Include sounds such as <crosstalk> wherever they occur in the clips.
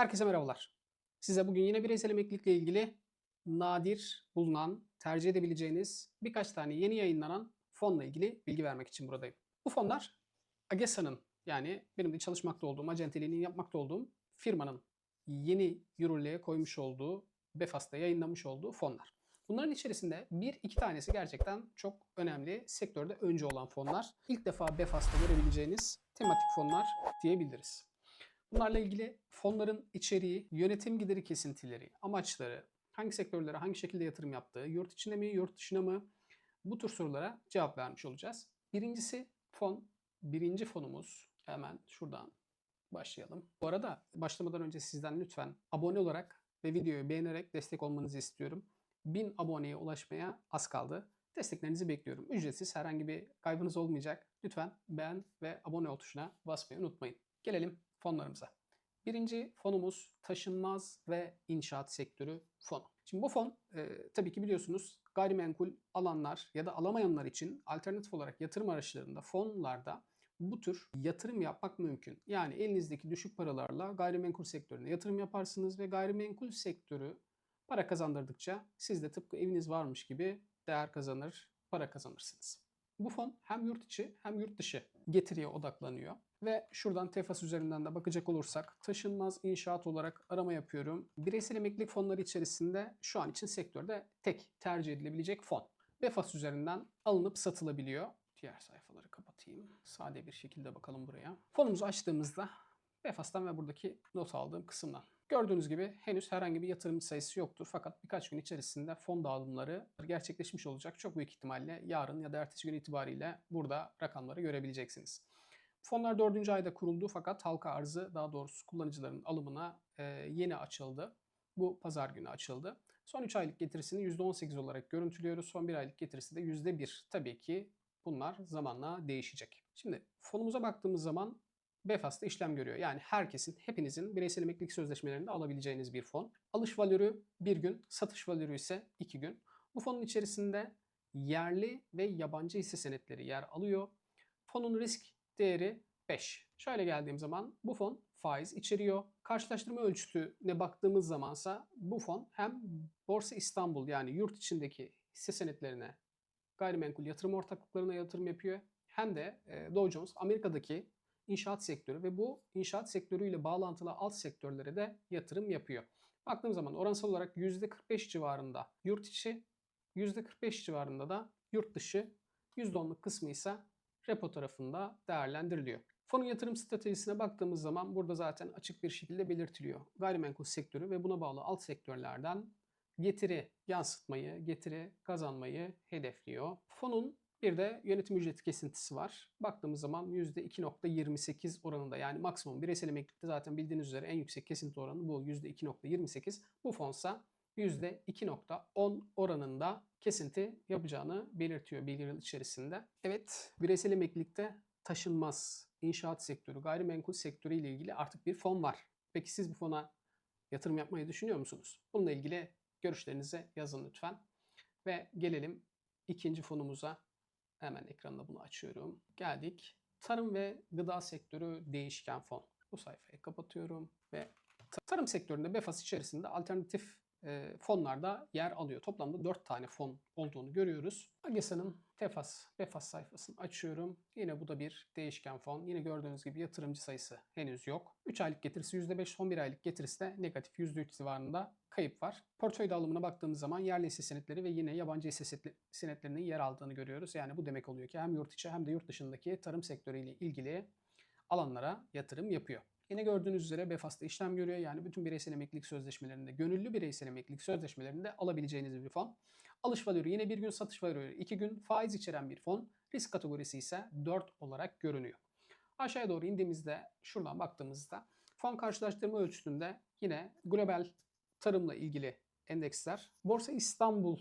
Herkese merhabalar. Size bugün yine bireysel emeklilikle ilgili nadir bulunan, tercih edebileceğiniz birkaç tane yeni yayınlanan fonla ilgili bilgi vermek için buradayım. Bu fonlar AGESA'nın yani benim de çalışmakta olduğum, acenteliğini yapmakta olduğum firmanın yeni yürürlüğe koymuş olduğu, BEFAS'ta yayınlamış olduğu fonlar. Bunların içerisinde bir iki tanesi gerçekten çok önemli, sektörde önce olan fonlar. İlk defa BEFAS'ta görebileceğiniz tematik fonlar diyebiliriz. Bunlarla ilgili fonların içeriği, yönetim gideri kesintileri, amaçları, hangi sektörlere hangi şekilde yatırım yaptığı, yurt içine mi, yurt dışına mı bu tür sorulara cevap vermiş olacağız. Birincisi fon, birinci fonumuz hemen şuradan başlayalım. Bu arada başlamadan önce sizden lütfen abone olarak ve videoyu beğenerek destek olmanızı istiyorum. 1000 aboneye ulaşmaya az kaldı. Desteklerinizi bekliyorum. Ücretsiz herhangi bir kaybınız olmayacak. Lütfen beğen ve abone ol tuşuna basmayı unutmayın. Gelelim fonlarımıza. Birinci fonumuz taşınmaz ve inşaat sektörü fonu. Şimdi bu fon e, tabii ki biliyorsunuz gayrimenkul alanlar ya da alamayanlar için alternatif olarak yatırım araçlarında fonlarda bu tür yatırım yapmak mümkün. Yani elinizdeki düşük paralarla gayrimenkul sektörüne yatırım yaparsınız ve gayrimenkul sektörü para kazandırdıkça siz de tıpkı eviniz varmış gibi değer kazanır, para kazanırsınız. Bu fon hem yurt içi hem yurt dışı getiriye odaklanıyor. Ve şuradan TEFAS üzerinden de bakacak olursak taşınmaz inşaat olarak arama yapıyorum. Bireysel emeklilik fonları içerisinde şu an için sektörde tek tercih edilebilecek fon. BEFAS üzerinden alınıp satılabiliyor. Diğer sayfaları kapatayım. Sade bir şekilde bakalım buraya. Fonumuzu açtığımızda BEFAS'tan ve buradaki not aldığım kısımdan. Gördüğünüz gibi henüz herhangi bir yatırımcı sayısı yoktur. Fakat birkaç gün içerisinde fon dağılımları gerçekleşmiş olacak. Çok büyük ihtimalle yarın ya da ertesi gün itibariyle burada rakamları görebileceksiniz. Fonlar 4. ayda kuruldu fakat halka arzı daha doğrusu kullanıcıların alımına e, yeni açıldı. Bu pazar günü açıldı. Son 3 aylık getirisini %18 olarak görüntülüyoruz. Son 1 aylık getirisi de %1. Tabii ki bunlar zamanla değişecek. Şimdi fonumuza baktığımız zaman BEFAS'ta işlem görüyor. Yani herkesin, hepinizin bireysel emeklilik sözleşmelerinde alabileceğiniz bir fon. Alış valörü bir gün, satış valörü ise iki gün. Bu fonun içerisinde yerli ve yabancı hisse senetleri yer alıyor. Fonun risk değeri 5. Şöyle geldiğim zaman bu fon faiz içeriyor. Karşılaştırma ölçütüne baktığımız zamansa bu fon hem Borsa İstanbul yani yurt içindeki hisse senetlerine gayrimenkul yatırım ortaklıklarına yatırım yapıyor. Hem de Dow Jones Amerika'daki inşaat sektörü ve bu inşaat sektörüyle bağlantılı alt sektörlere de yatırım yapıyor. Baktığım zaman oransal olarak %45 civarında yurt içi, %45 civarında da yurt dışı, %10'luk kısmı ise repo tarafında değerlendiriliyor. Fonun yatırım stratejisine baktığımız zaman burada zaten açık bir şekilde belirtiliyor. Gayrimenkul sektörü ve buna bağlı alt sektörlerden getiri yansıtmayı, getiri kazanmayı hedefliyor. Fonun bir de yönetim ücreti kesintisi var. Baktığımız zaman %2.28 oranında yani maksimum bireysel emeklilikte zaten bildiğiniz üzere en yüksek kesinti oranı bu %2.28. Bu fonsa %2.10 oranında kesinti yapacağını belirtiyor bir yıl içerisinde. Evet, bireysel emeklilikte taşınmaz, inşaat sektörü, gayrimenkul sektörü ile ilgili artık bir fon var. Peki siz bu fona yatırım yapmayı düşünüyor musunuz? Bununla ilgili görüşlerinizi yazın lütfen. Ve gelelim ikinci fonumuza. Hemen ekranda bunu açıyorum. Geldik. Tarım ve gıda sektörü değişken fon. Bu sayfayı kapatıyorum ve tarım sektöründe BEFAS içerisinde alternatif e, fonlarda yer alıyor. Toplamda 4 tane fon olduğunu görüyoruz. AGESA'nın TEFAS, BEFAS sayfasını açıyorum. Yine bu da bir değişken fon. Yine gördüğünüz gibi yatırımcı sayısı henüz yok. 3 aylık getirisi %5, son 1 aylık getirisi de negatif %3 civarında kayıp var. Portföy dağılımına baktığımız zaman yerli hisse senetleri ve yine yabancı hisse senetlerinin yer aldığını görüyoruz. Yani bu demek oluyor ki hem yurt içi hem de yurt dışındaki tarım sektörüyle ilgili alanlara yatırım yapıyor. Yine gördüğünüz üzere BEFAS'ta işlem görüyor. Yani bütün bireysel emeklilik sözleşmelerinde, gönüllü bireysel emeklilik sözleşmelerinde alabileceğiniz bir fon. Alış valörü yine bir gün, satış valörü iki gün, faiz içeren bir fon. Risk kategorisi ise 4 olarak görünüyor. Aşağıya doğru indiğimizde, şuradan baktığımızda fon karşılaştırma ölçütünde yine global tarımla ilgili endeksler. Borsa İstanbul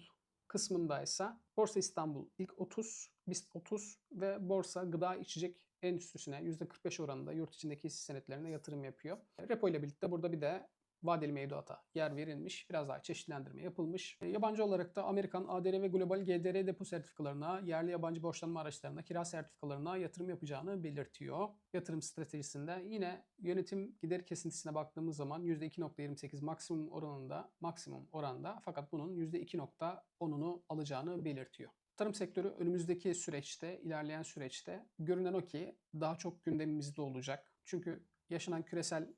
kısmındaysa Borsa İstanbul ilk 30, BIST 30 ve Borsa Gıda İçecek Endüstrisine %45 oranında yurt içindeki hisse senetlerine yatırım yapıyor. Repo ile birlikte burada bir de vadeli mevduata yer verilmiş. Biraz daha çeşitlendirme yapılmış. E, Yabancı olarak da Amerikan ADR ve Global GDR depo sertifikalarına, yerli yabancı borçlanma araçlarına, kira sertifikalarına yatırım yapacağını belirtiyor. Yatırım stratejisinde yine yönetim gider kesintisine baktığımız zaman %2.28 maksimum oranında, maksimum oranda fakat bunun %2.10'unu alacağını belirtiyor. Tarım sektörü önümüzdeki süreçte, ilerleyen süreçte görünen o ki daha çok gündemimizde olacak. Çünkü yaşanan küresel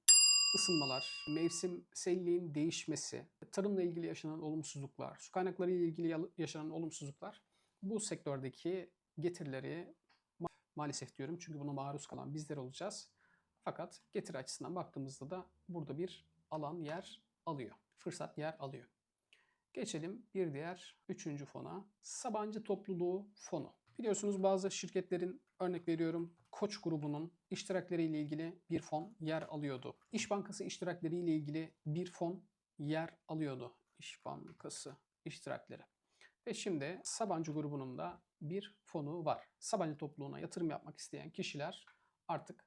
ısınmalar, mevsimselliğin değişmesi, tarımla ilgili yaşanan olumsuzluklar, su kaynakları ile ilgili yaşanan olumsuzluklar bu sektördeki getirileri ma- maalesef diyorum çünkü buna maruz kalan bizler olacağız. Fakat getiri açısından baktığımızda da burada bir alan yer alıyor. Fırsat yer alıyor. Geçelim bir diğer üçüncü fona. Sabancı Topluluğu Fonu. Biliyorsunuz bazı şirketlerin örnek veriyorum Koç grubunun iştirakleriyle ilgili bir fon yer alıyordu. İş Bankası iştirakleriyle ilgili bir fon yer alıyordu. İş Bankası iştirakleri. Ve şimdi Sabancı grubunun da bir fonu var. Sabancı topluluğuna yatırım yapmak isteyen kişiler artık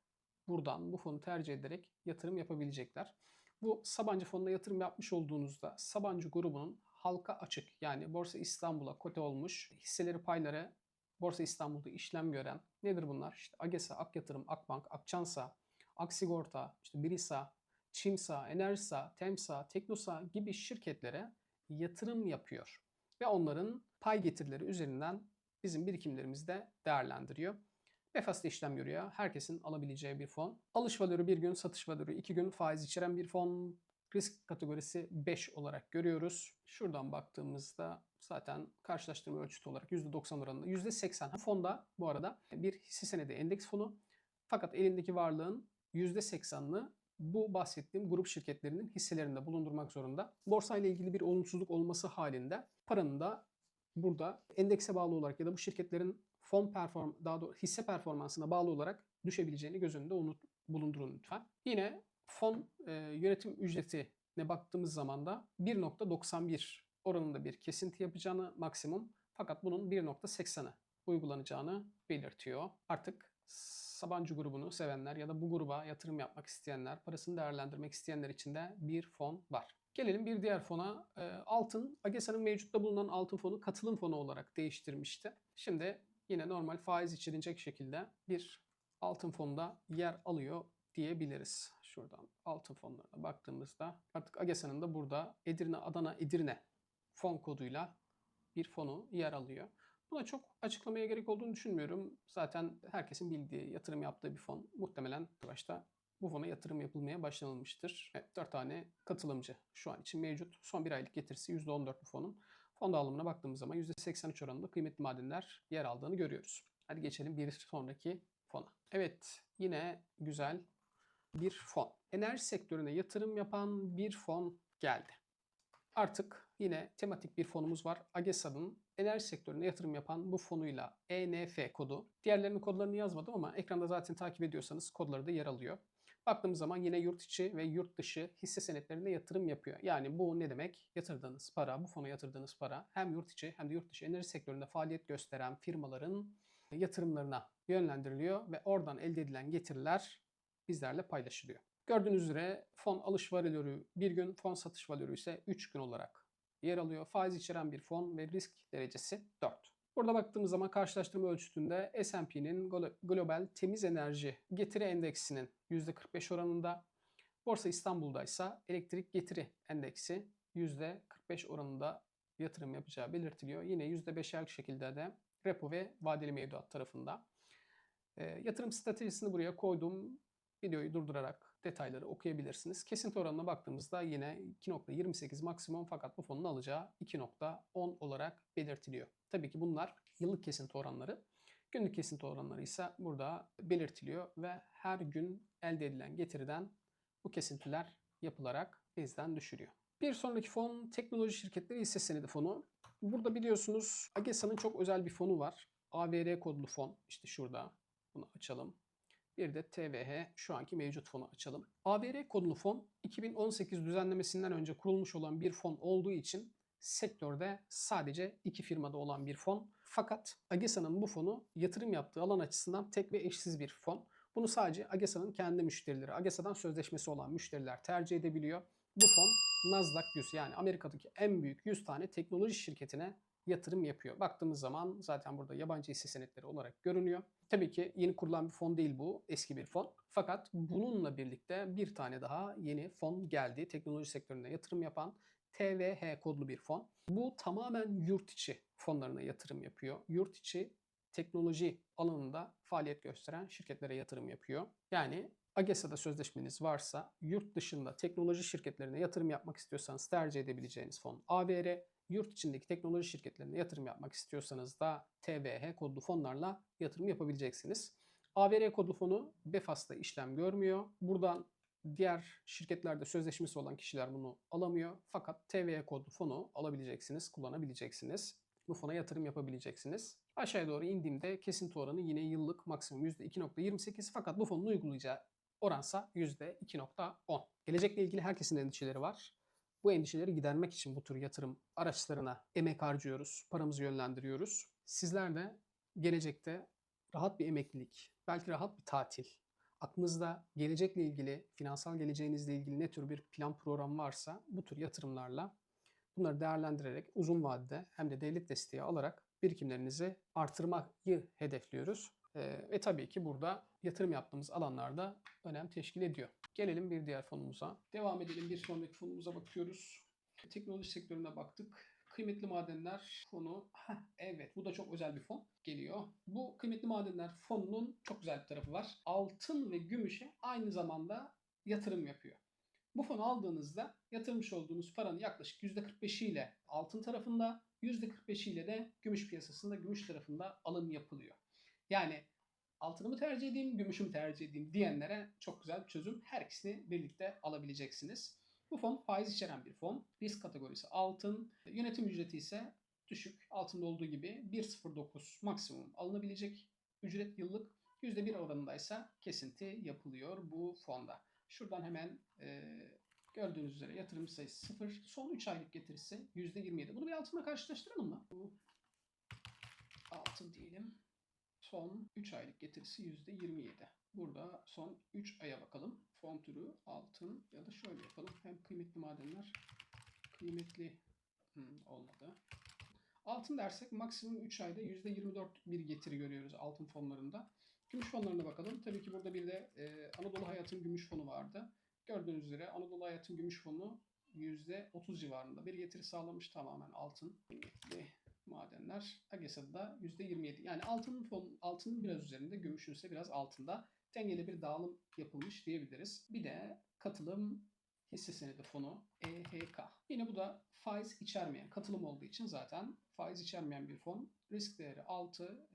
buradan bu fonu tercih ederek yatırım yapabilecekler. Bu Sabancı fonuna yatırım yapmış olduğunuzda Sabancı grubunun halka açık yani Borsa İstanbul'a kote olmuş hisseleri payları Borsa İstanbul'da işlem gören nedir bunlar? İşte AGESA, Ak Yatırım, Akbank, Akçansa, Aksigorta, işte Birisa, Çimsa, Enerjisa, Temsa, Teknosa gibi şirketlere yatırım yapıyor. Ve onların pay getirileri üzerinden bizim birikimlerimizde değerlendiriyor. Befas'ta işlem görüyor. Herkesin alabileceği bir fon. Alış valörü bir gün, satış valörü iki gün faiz içeren bir fon. Risk kategorisi 5 olarak görüyoruz. Şuradan baktığımızda zaten karşılaştırma ölçütü olarak %90 oranında %80. Bu fonda bu arada bir hisse senedi endeks fonu. Fakat elindeki varlığın %80'ını bu bahsettiğim grup şirketlerinin hisselerinde bulundurmak zorunda. Borsa ile ilgili bir olumsuzluk olması halinde paranın da burada endekse bağlı olarak ya da bu şirketlerin fon perform daha doğrusu hisse performansına bağlı olarak düşebileceğini göz önünde bulundurun lütfen. Yine fon e, yönetim ücretine baktığımız zaman da 1.91 oranında bir kesinti yapacağını maksimum fakat bunun 1.80'ı uygulanacağını belirtiyor. Artık Sabancı grubunu sevenler ya da bu gruba yatırım yapmak isteyenler, parasını değerlendirmek isteyenler için de bir fon var. Gelelim bir diğer fona. E, altın, Agesa'nın mevcutta bulunan altın fonu katılım fonu olarak değiştirmişti. Şimdi yine normal faiz içerilecek şekilde bir altın fonda yer alıyor diyebiliriz. Şuradan altın fonlarına baktığımızda artık Agesa'nın da burada Edirne, Adana, Edirne fon koduyla bir fonu yer alıyor. Buna çok açıklamaya gerek olduğunu düşünmüyorum. Zaten herkesin bildiği, yatırım yaptığı bir fon. Muhtemelen başta bu fona yatırım yapılmaya başlanılmıştır. Evet, 4 tane katılımcı şu an için mevcut. Son bir aylık getirisi %14 bu fonun. Fon dağılımına baktığımız zaman %83 oranında kıymetli madenler yer aldığını görüyoruz. Hadi geçelim bir sonraki fona. Evet, yine güzel bir fon. Enerji sektörüne yatırım yapan bir fon geldi. Artık yine tematik bir fonumuz var. AGESA'nın enerji sektörüne yatırım yapan bu fonuyla ENF kodu. Diğerlerinin kodlarını yazmadım ama ekranda zaten takip ediyorsanız kodları da yer alıyor. Baktığımız zaman yine yurt içi ve yurt dışı hisse senetlerine yatırım yapıyor. Yani bu ne demek? Yatırdığınız para, bu fona yatırdığınız para hem yurt içi hem de yurt dışı enerji sektöründe faaliyet gösteren firmaların yatırımlarına yönlendiriliyor ve oradan elde edilen getiriler bizlerle paylaşılıyor. Gördüğünüz üzere fon alış valörü bir gün, fon satış valörü ise 3 gün olarak yer alıyor. Faiz içeren bir fon ve risk derecesi 4. Burada baktığımız zaman karşılaştırma ölçütünde S&P'nin Global Temiz Enerji Getiri Endeksinin %45 oranında, Borsa İstanbul'da ise Elektrik Getiri Endeksi %45 oranında yatırım yapacağı belirtiliyor. Yine %5'er şekilde de repo ve vadeli mevduat tarafında. E, yatırım stratejisini buraya koydum. Videoyu durdurarak detayları okuyabilirsiniz. Kesinti oranına baktığımızda yine 2.28 maksimum fakat bu fonun alacağı 2.10 olarak belirtiliyor. Tabii ki bunlar yıllık kesinti oranları. Günlük kesinti oranları ise burada belirtiliyor ve her gün elde edilen getiriden bu kesintiler yapılarak bizden düşürüyor. Bir sonraki fon teknoloji şirketleri hisse senedi fonu. Burada biliyorsunuz AGESA'nın çok özel bir fonu var. AVR kodlu fon. İşte şurada. Bunu açalım. Bir de TVH şu anki mevcut fonu açalım. AVR kodlu fon 2018 düzenlemesinden önce kurulmuş olan bir fon olduğu için sektörde sadece iki firmada olan bir fon. Fakat AGESA'nın bu fonu yatırım yaptığı alan açısından tek ve eşsiz bir fon. Bunu sadece AGESA'nın kendi müşterileri, AGESA'dan sözleşmesi olan müşteriler tercih edebiliyor. Bu fon Nasdaq 100 yani Amerika'daki en büyük 100 tane teknoloji şirketine yatırım yapıyor. Baktığımız zaman zaten burada yabancı hisse senetleri olarak görünüyor. Tabii ki yeni kurulan bir fon değil bu, eski bir fon. Fakat bununla birlikte bir tane daha yeni fon geldi. Teknoloji sektörüne yatırım yapan TVH kodlu bir fon. Bu tamamen yurt içi fonlarına yatırım yapıyor. Yurt içi teknoloji alanında faaliyet gösteren şirketlere yatırım yapıyor. Yani AGESA'da sözleşmeniz varsa yurt dışında teknoloji şirketlerine yatırım yapmak istiyorsanız tercih edebileceğiniz fon AVR, yurt içindeki teknoloji şirketlerine yatırım yapmak istiyorsanız da TVH kodlu fonlarla yatırım yapabileceksiniz. AVR kodlu fonu BEFAS'ta işlem görmüyor. Buradan diğer şirketlerde sözleşmesi olan kişiler bunu alamıyor. Fakat TVH kodlu fonu alabileceksiniz, kullanabileceksiniz. Bu fona yatırım yapabileceksiniz. Aşağıya doğru indiğimde kesinti oranı yine yıllık maksimum %2.28 fakat bu fonun uygulayacağı oransa %2.10. Gelecekle ilgili herkesin endişeleri var. Bu endişeleri gidermek için bu tür yatırım araçlarına emek harcıyoruz, paramızı yönlendiriyoruz. Sizler de gelecekte rahat bir emeklilik, belki rahat bir tatil, aklınızda gelecekle ilgili, finansal geleceğinizle ilgili ne tür bir plan program varsa bu tür yatırımlarla bunları değerlendirerek uzun vadede hem de devlet desteği alarak birikimlerinizi artırmayı hedefliyoruz. Ee, ve tabii ki burada yatırım yaptığımız alanlarda önem teşkil ediyor. Gelelim bir diğer fonumuza. Devam edelim bir sonraki fonumuza bakıyoruz. Teknoloji sektörüne baktık. Kıymetli madenler fonu. Heh, evet bu da çok özel bir fon geliyor. Bu kıymetli madenler fonunun çok güzel bir tarafı var. Altın ve gümüşe aynı zamanda yatırım yapıyor. Bu fonu aldığınızda yatırmış olduğunuz paranın yaklaşık %45'iyle altın tarafında, %45'iyle de gümüş piyasasında, gümüş tarafında alım yapılıyor. Yani altını mı tercih edeyim, gümüşü mü tercih edeyim diyenlere çok güzel bir çözüm. Her ikisini birlikte alabileceksiniz. Bu fon faiz içeren bir fon. Risk kategorisi altın. Yönetim ücreti ise düşük. Altında olduğu gibi 1.09 maksimum alınabilecek ücret yıllık. %1 oranındaysa kesinti yapılıyor bu fonda. Şuradan hemen e, gördüğünüz üzere yatırım sayısı 0. Son 3 aylık getirisi %27. Bunu bir altınla karşılaştıralım mı? Bu altın diyelim. Son 3 aylık getirisi %27. Burada son 3 aya bakalım. Fon türü altın ya da şöyle yapalım. Hem kıymetli madenler kıymetli hmm, olmadı. Altın dersek maksimum 3 ayda %24 bir getiri görüyoruz altın fonlarında. Gümüş fonlarına bakalım. Tabii ki burada bir de e, Anadolu Hayat'ın gümüş fonu vardı. Gördüğünüz üzere Anadolu Hayat'ın gümüş fonu %30 civarında bir getiri sağlamış tamamen altın. Kıymetli madenler. AGESA'da da %27. Yani altının fon, altının biraz üzerinde, gümüşün ise biraz altında. Dengeli bir dağılım yapılmış diyebiliriz. Bir de katılım hisse senedi fonu EHK. Yine bu da faiz içermeyen, katılım olduğu için zaten faiz içermeyen bir fon. Risk değeri 6,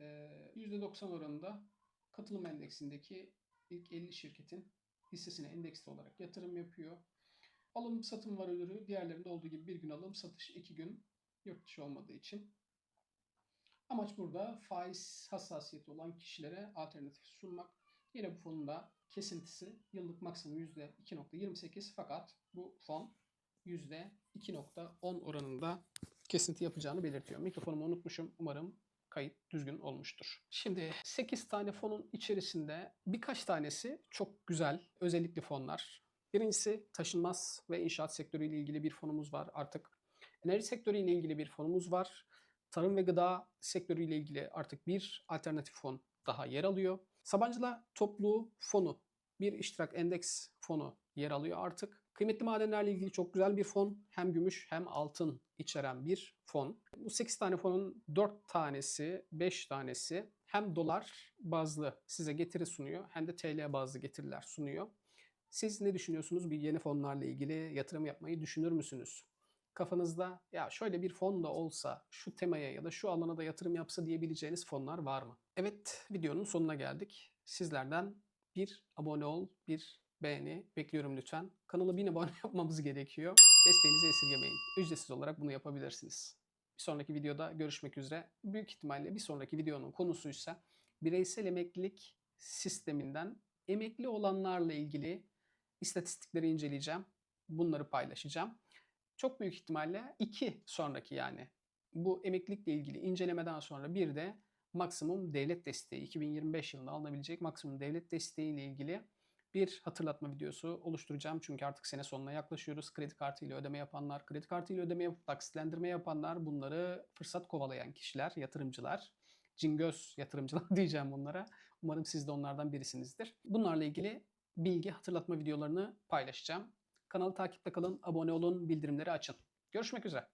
%90 oranında katılım endeksindeki ilk 50 şirketin hissesine endeksli olarak yatırım yapıyor. Alım satım varolörü diğerlerinde olduğu gibi bir gün alım satış iki gün yurt dışı olmadığı için. Amaç burada faiz hassasiyeti olan kişilere alternatif sunmak. Yine bu fonun da kesintisi yıllık maksimum %2.28 fakat bu fon %2.10 oranında kesinti yapacağını belirtiyor. Mikrofonumu unutmuşum. Umarım kayıt düzgün olmuştur. Şimdi 8 tane fonun içerisinde birkaç tanesi çok güzel, özellikli fonlar. Birincisi taşınmaz ve inşaat sektörüyle ilgili bir fonumuz var artık. Enerji sektörüyle ilgili bir fonumuz var. Tarım ve gıda sektörüyle ilgili artık bir alternatif fon daha yer alıyor. Sabancılar Toplu Fonu, bir iştirak endeks fonu yer alıyor artık. Kıymetli madenlerle ilgili çok güzel bir fon. Hem gümüş hem altın içeren bir fon. Bu 8 tane fonun 4 tanesi, 5 tanesi hem dolar bazlı size getiri sunuyor hem de TL bazlı getiriler sunuyor. Siz ne düşünüyorsunuz? Bir yeni fonlarla ilgili yatırım yapmayı düşünür müsünüz? Kafanızda ya şöyle bir fon da olsa şu temaya ya da şu alana da yatırım yapsa diyebileceğiniz fonlar var mı? Evet videonun sonuna geldik. Sizlerden bir abone ol, bir beğeni bekliyorum lütfen. Kanala bin abone <laughs> yapmamız gerekiyor. Desteğinizi esirgemeyin. Ücretsiz olarak bunu yapabilirsiniz. Bir sonraki videoda görüşmek üzere. Büyük ihtimalle bir sonraki videonun konusuysa bireysel emeklilik sisteminden emekli olanlarla ilgili istatistikleri inceleyeceğim. Bunları paylaşacağım. Çok büyük ihtimalle iki sonraki yani bu emeklilikle ilgili incelemeden sonra bir de maksimum devlet desteği 2025 yılında alınabilecek maksimum devlet desteği ile ilgili bir hatırlatma videosu oluşturacağım. Çünkü artık sene sonuna yaklaşıyoruz. Kredi kartıyla ödeme yapanlar, kredi kartıyla ödeme yapıp taksitlendirme yapanlar, bunları fırsat kovalayan kişiler, yatırımcılar, cingöz yatırımcılar <laughs> diyeceğim bunlara. Umarım siz de onlardan birisinizdir. Bunlarla ilgili bilgi hatırlatma videolarını paylaşacağım. Kanalı takipte kalın, abone olun, bildirimleri açın. Görüşmek üzere.